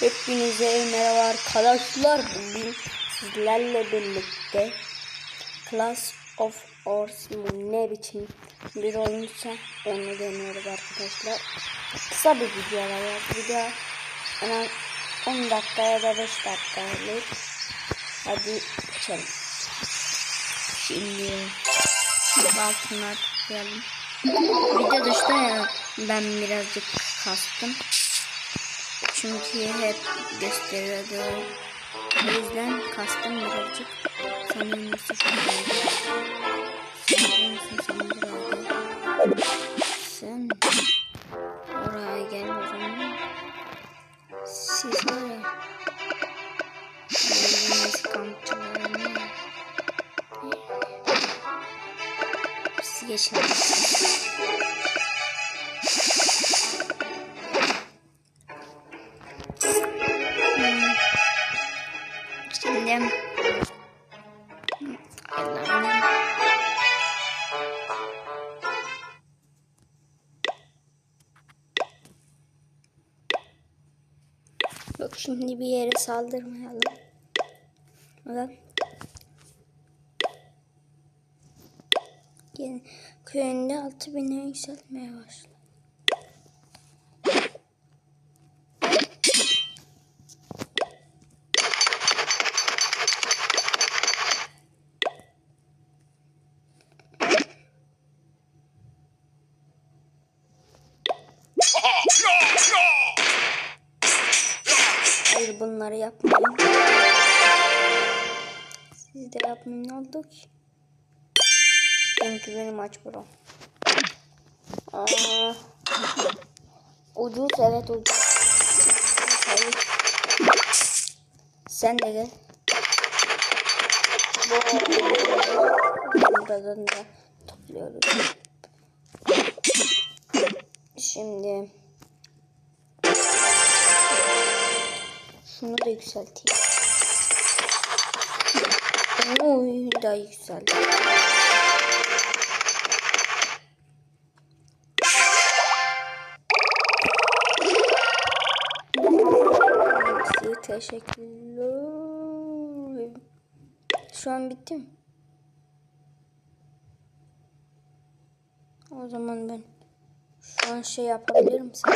Hepinize merhaba arkadaşlar. Bugün sizlerle birlikte Class of Ors mu ne biçim bir oyunsa onu deniyoruz arkadaşlar. Kısa bir video var. Video en az 10 dakika ya da 5 dakikalık. Hadi geçelim. Şimdi altına tıklayalım. Video dışta ya ben birazcık kastım. Çünkü hep gösteriyordu. O yüzden kastım birazcık. Sanırım Yusuf buradaydı. Yok şimdi bir yere saldırmayalım. Bak. Yine köyünde altı bine yükseltmeye başladı. Benimki benim aç bro. Aa, ucuz evet ucuz. Hayır. Sen de gel. Buradan da topluyoruz. Şimdi şunu da yükselteyim. Oy da yükseldi. Teşekkürler. Şu an bitti mi? O zaman ben şu an şey yapabilirim sana.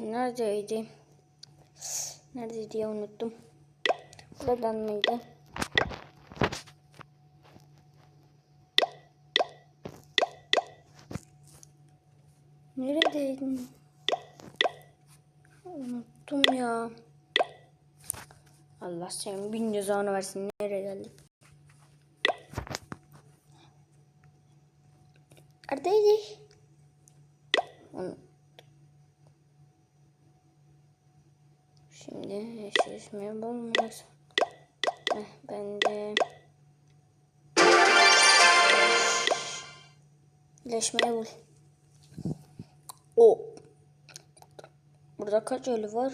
Neredeydi? Nerede diye unuttum. Buradan mıydı? Neredeydin? Unuttum ya. Allah senin bin cezanı versin. Nereye geldik? Neredeydik? Şimdi eşleşmeyi bulmuyoruz. Eh, ben de Leşmeyi bul. O. Burada kaç ölü var?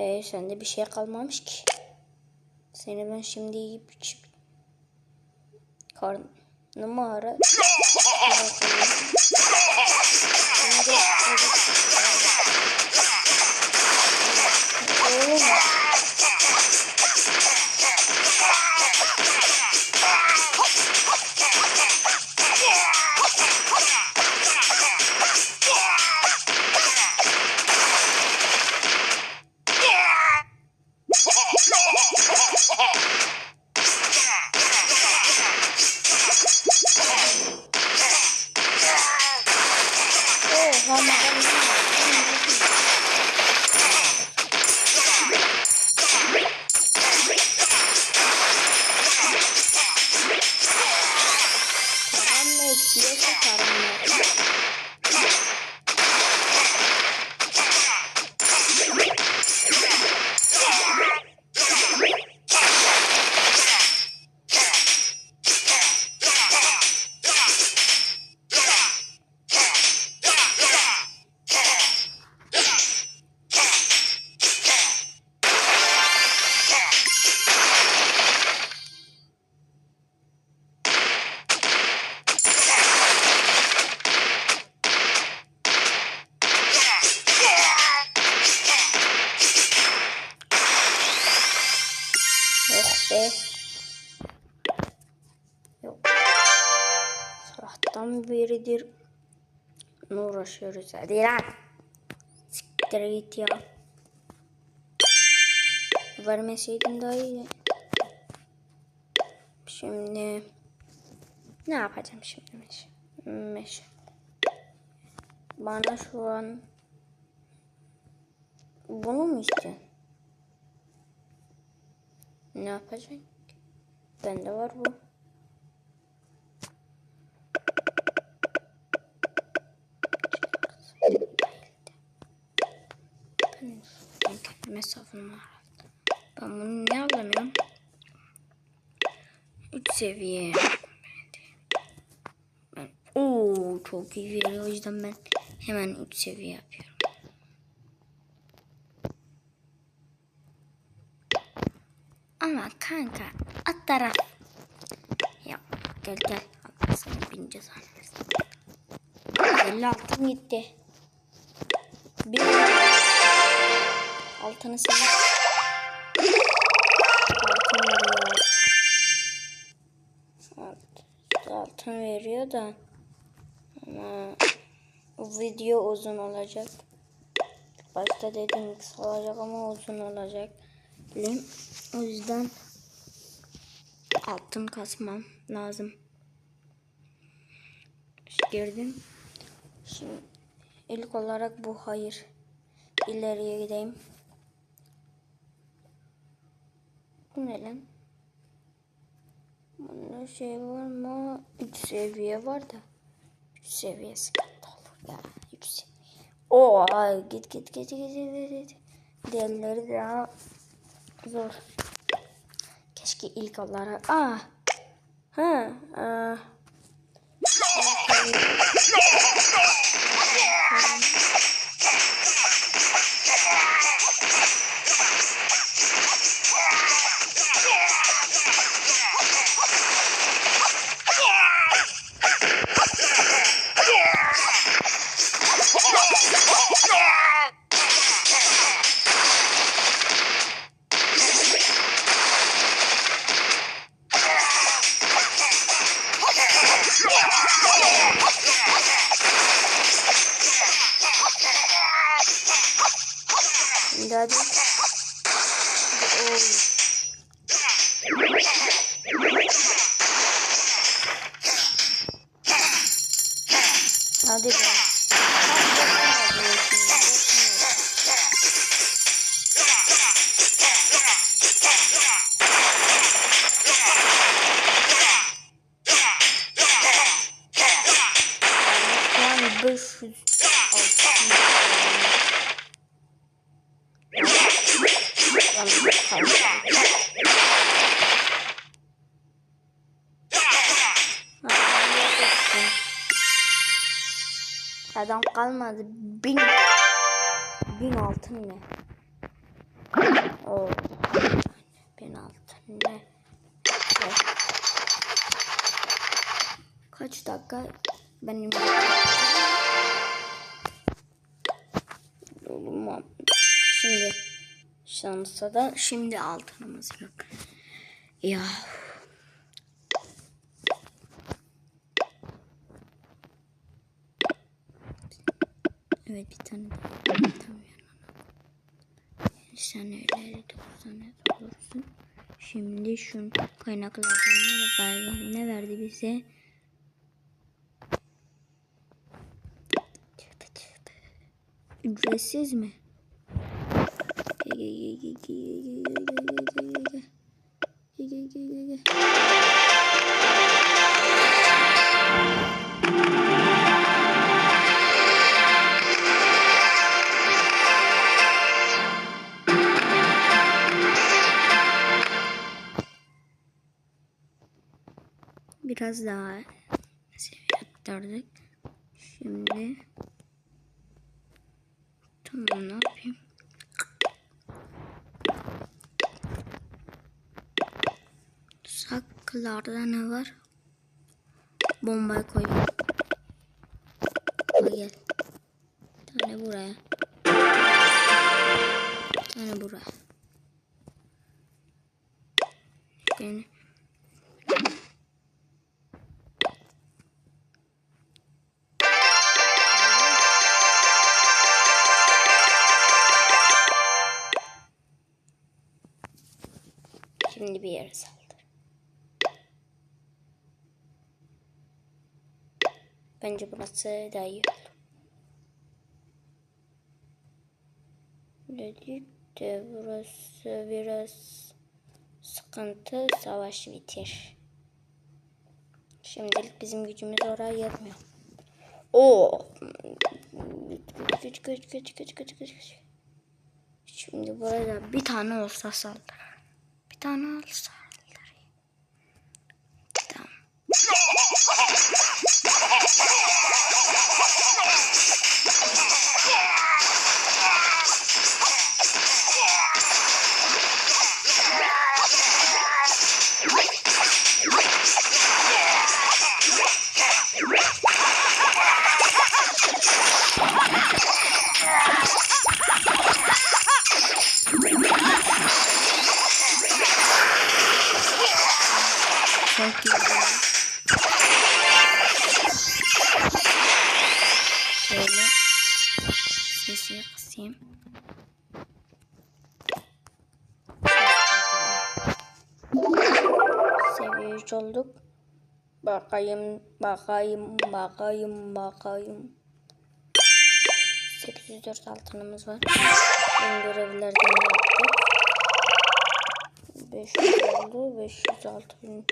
Ee, sende bir şey kalmamış ki. Seni ben şimdi yiyip içip karnımı ara. Oğlum. Param mı eksiyorsa param beridir uğraşıyoruz. Hadi lan. Siktir git ya. Vermeseydin daha iyiydi. Şimdi ne yapacağım şimdi meş? Meş. Bana şu an bunu mu istiyorsun? Ne yapacaksın? Bende var bu. Kendime savunma. Ben bunu ne alamıyorum? 3 seviye. Ben, Oo çok iyi veriyor. O yüzden ben hemen 3 seviye yapıyorum. Ama kanka at taraf. Ya gel gel. Allah sana bince zannedersin. 50 altın gitti. Bir altını sana altın veriyor. Alt, altın veriyor da ama video uzun olacak. Başta dedim kısa olacak ama uzun olacak. Bileyim. O yüzden altın kasmam lazım. Girdim. Şimdi ilk olarak bu hayır. İleriye gideyim. Bu? Bunda şey var mı? 3 seviye var da. 3 seviye sıkıntı olur ya. 3 seviye. Oo, git git git git git git. Diğerleri daha zor. Keşke ilk olarak. Aa. Ha. Aa. daddy. Adam kalmadı. Bin. Bin altın ne? Oo. Bin altın ne? Kaç dakika benim Olmam. Şimdi şansa da şimdi altınımız yok. Ya. Evet bir tane daha. Tamam Sen öyle olursan ne olursun. Şimdi şu kaynaklardan ne verdi, ne verdi bize? Ücretsiz mi? Gel gel gel gel gel gel gel gel gel gel gel gel gel gel. Biraz daha seviye arttırdık. Şimdi tamam ne yapayım? Saklarda ne var? Bombayı koydum. Al gel. Bir tane buraya. Bir tane buraya. Yere saldır. Bence burası daha iyi olur. Dedik de burası biraz sıkıntı savaş bitir. Şimdilik bizim gücümüz oraya yetmiyor. Oo. Güç güç güç güç güç güç güç. Şimdi burada bir tane olsa saldır. Bir tane olsa saldır. Tamam. Çok güzel. Şöyle sesi kısayım. 3 olduk. Bakayım, bakayım, bakayım, bakayım. 804 altınımız var. Ön görevlerden yaptık. 500 oldu. 506 bin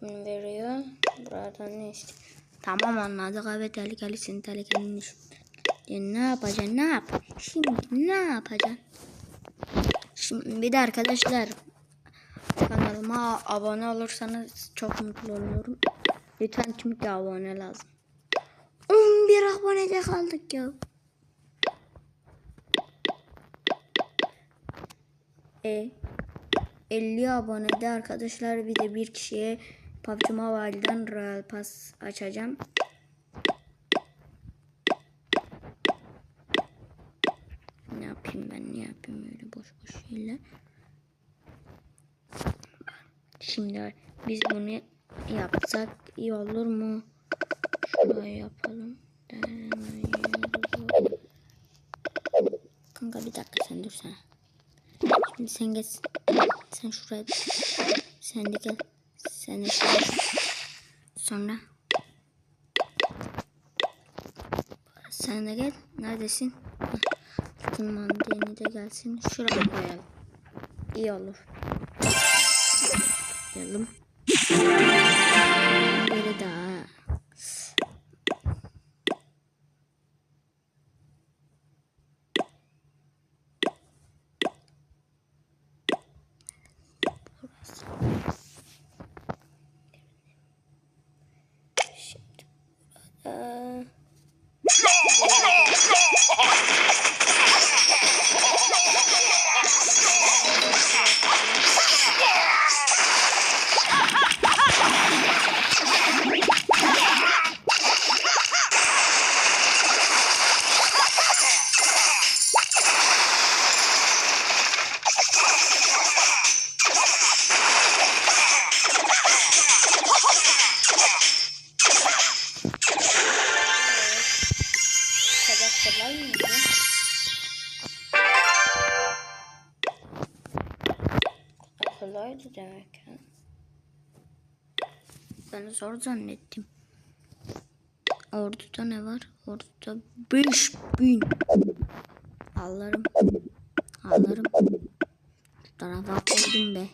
veriyor. Buradan ne istiyor? Tamam anladık. Evet tehlikelisin. Tehlikelinin. Ya ne yapacaksın? Ne yap? Şimdi ne yapacaksın? Şimdi bir de arkadaşlar kanalıma abone olursanız çok mutlu olurum. Lütfen çünkü abone lazım. 11 abonede kaldık ya. E 50 abonede arkadaşlar bir de bir kişiye PUBG Mobile'dan Royal Pass açacağım. Ne yapayım ben ne yapayım öyle boş boş şeyler. Şimdi biz bunu yapsak iyi olur mu? Şuraya yapalım. Kanka bir dakika sen dur sen. Şimdi sen geç. Sen şuraya. Sen de gel. Sen de şuraya. Sonra. Sen de gel. Neredesin? Mandalini de gelsin. Şuraya koyalım. İyi olur. Koyalım. Kolay mıydı? Kolaydı demek ya. Ben zor zannettim. Orduda ne var? Orduda 5000. Alırım. Alırım. Şu tarafa koydum be.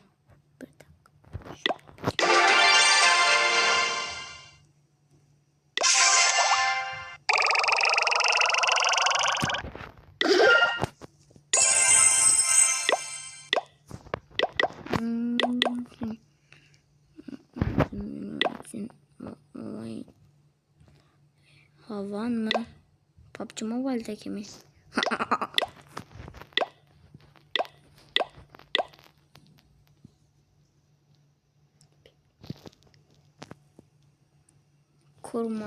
Havan mı? PUBG Mobile'deki mi? Kurma.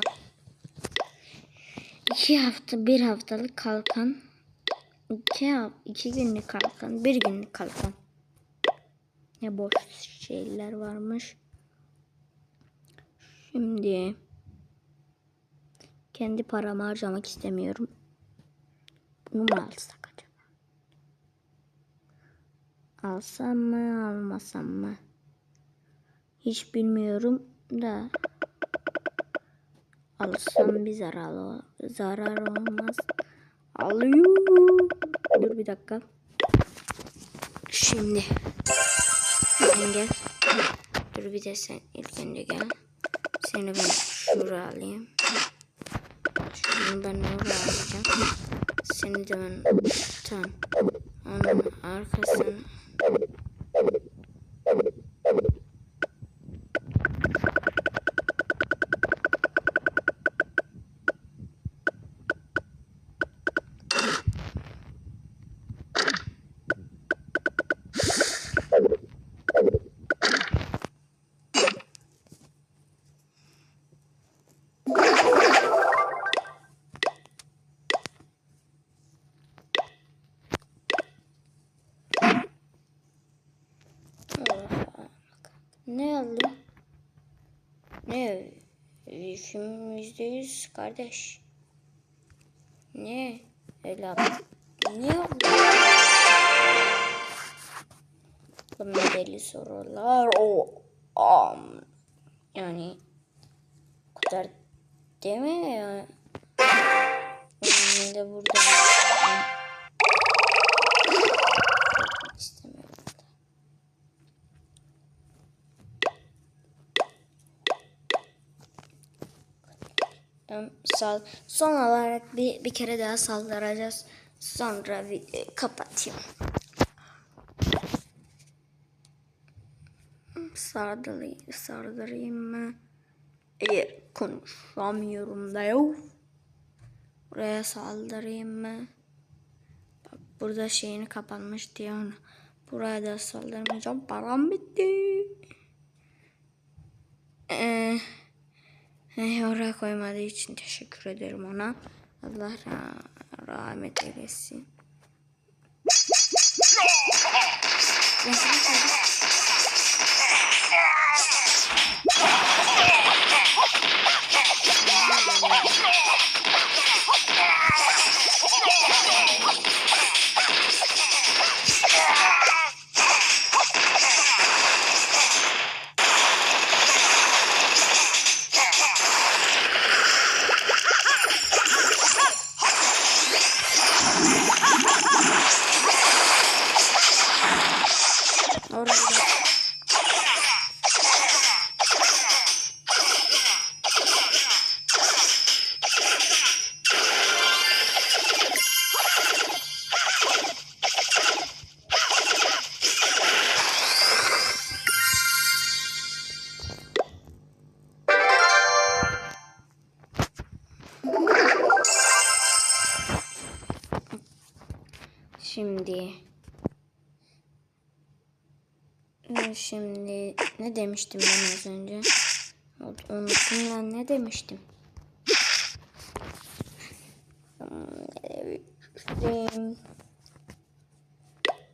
İki hafta, bir haftalık kalkan. İki, iki günlük kalkan, bir günlük kalkan. Ne boş şeyler varmış. Şimdi kendi paramı harcamak istemiyorum. Bunu mu alsak acaba? Alsam mı almasam mı? Hiç bilmiyorum da. Alsam bir zarar, zarar olmaz. Alıyor. Dur bir dakika. Şimdi. Sen gel. Dur bir de sen ilk önce gel. Seni ben şuraya alayım. Şunu ben oraya alacağım. Seni de ben tam onun arkasına Ne oldu? Ne? Şimdi yüzde yüz kardeş. Ne? Öyle Ne oldu? Bunlar sorular. O am yani o kadar deme ya. Ben de burada istemiyorum. Em, Sal son olarak bir, bir kere daha saldıracağız. Sonra videoyu kapatayım. Sardırayım, sardırayım mı? Eğer konuşamıyorum da yok. Buraya saldırayım mı? Bak burada şeyini kapanmış diye onu. Buraya da saldırmayacağım. Param bitti. Eee Eh, oraya koymadığı için teşekkür ederim ona. Allah ra- rahmet eylesin. Şimdi Ee, Şimdi ne demiştim ben az önce? Unuttum lan ne demiştim?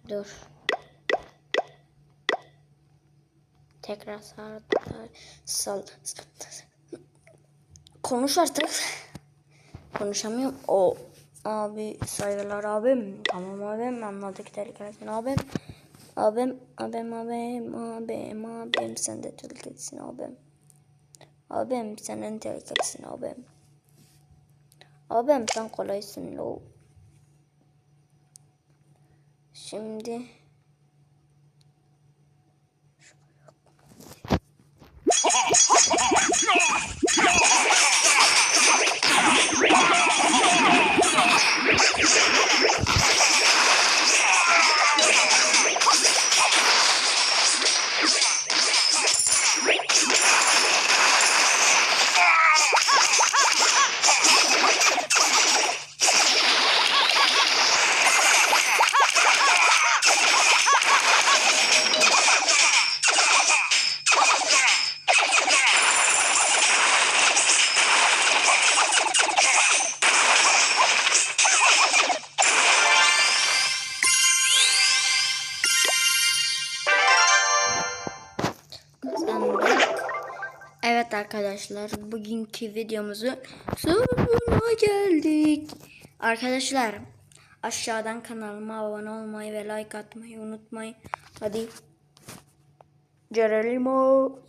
Dur. Tekrar sar, sal, Konuş artık. Konuşamıyorum. O abi saygılar abim. Tamam abim anladık tehlikelisin abim. Abim, abim, abim, abim, abim sen de tehlikelisin abim. Abim sen en tehlikelisin abim. Abim sen kolaysın lo. Şimdi kazandık. Evet arkadaşlar bugünkü videomuzun sonuna geldik. Arkadaşlar aşağıdan kanalıma abone olmayı ve like atmayı unutmayın. Hadi. Geronimo.